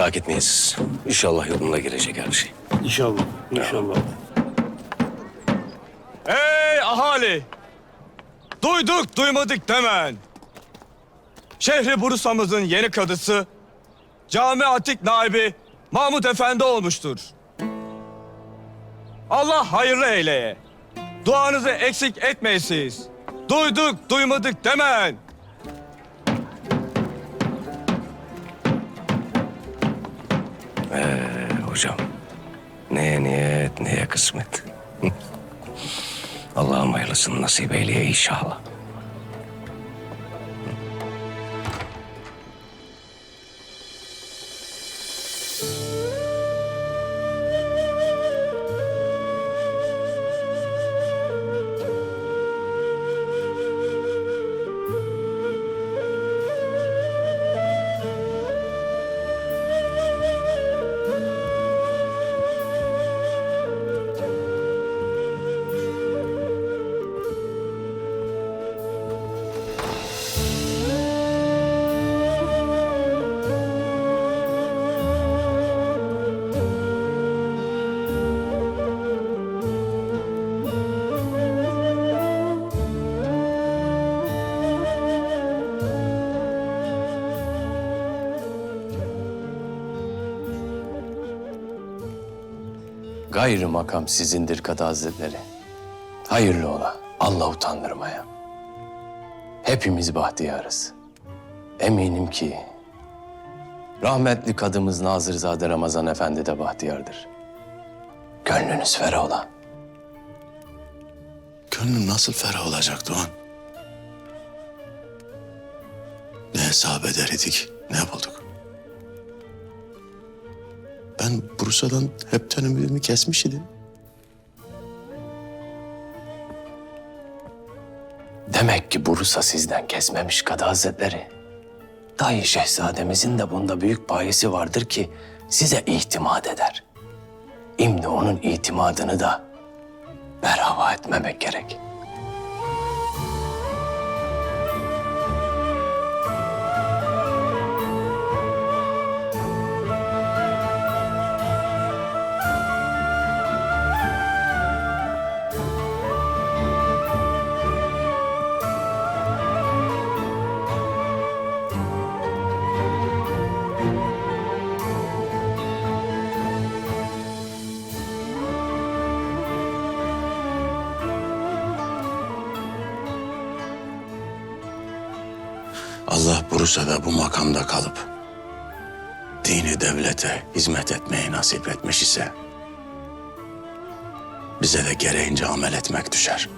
Merak etmeyin siz. İnşallah yoluna girecek her şey. İnşallah, inşallah. Ey ahali! Duyduk duymadık demen. Şehri Bursa'mızın yeni kadısı Cami Atik Naibi Mahmut Efendi olmuştur. Allah hayırlı eyleye. Duanızı eksik etmeyesiz. Duyduk duymadık demen. Hocam neye niyet neye kısmet. Allah'ım hayırlısını nasip eyleye inşallah. Gayrı makam sizindir Kadı Hazretleri. Hayırlı ola, Allah utandırmaya. Hepimiz bahtiyarız. Eminim ki rahmetli kadımız Nazırzade Ramazan Efendi de bahtiyardır. Gönlünüz ferah ola. Gönlüm nasıl ferah olacak Doğan? Ne hesap eder idik, ne bulduk? Ben Bursa'dan hepten ümidimi kesmiş idim. Demek ki Bursa sizden kesmemiş Kadı Hazretleri. Dahi şehzademizin de bunda büyük payesi vardır ki size itimat eder. Şimdi onun itimadını da berhava etmemek gerek. Allah Bursa'da bu makamda kalıp dini devlete hizmet etmeyi nasip etmiş ise bize de gereğince amel etmek düşer.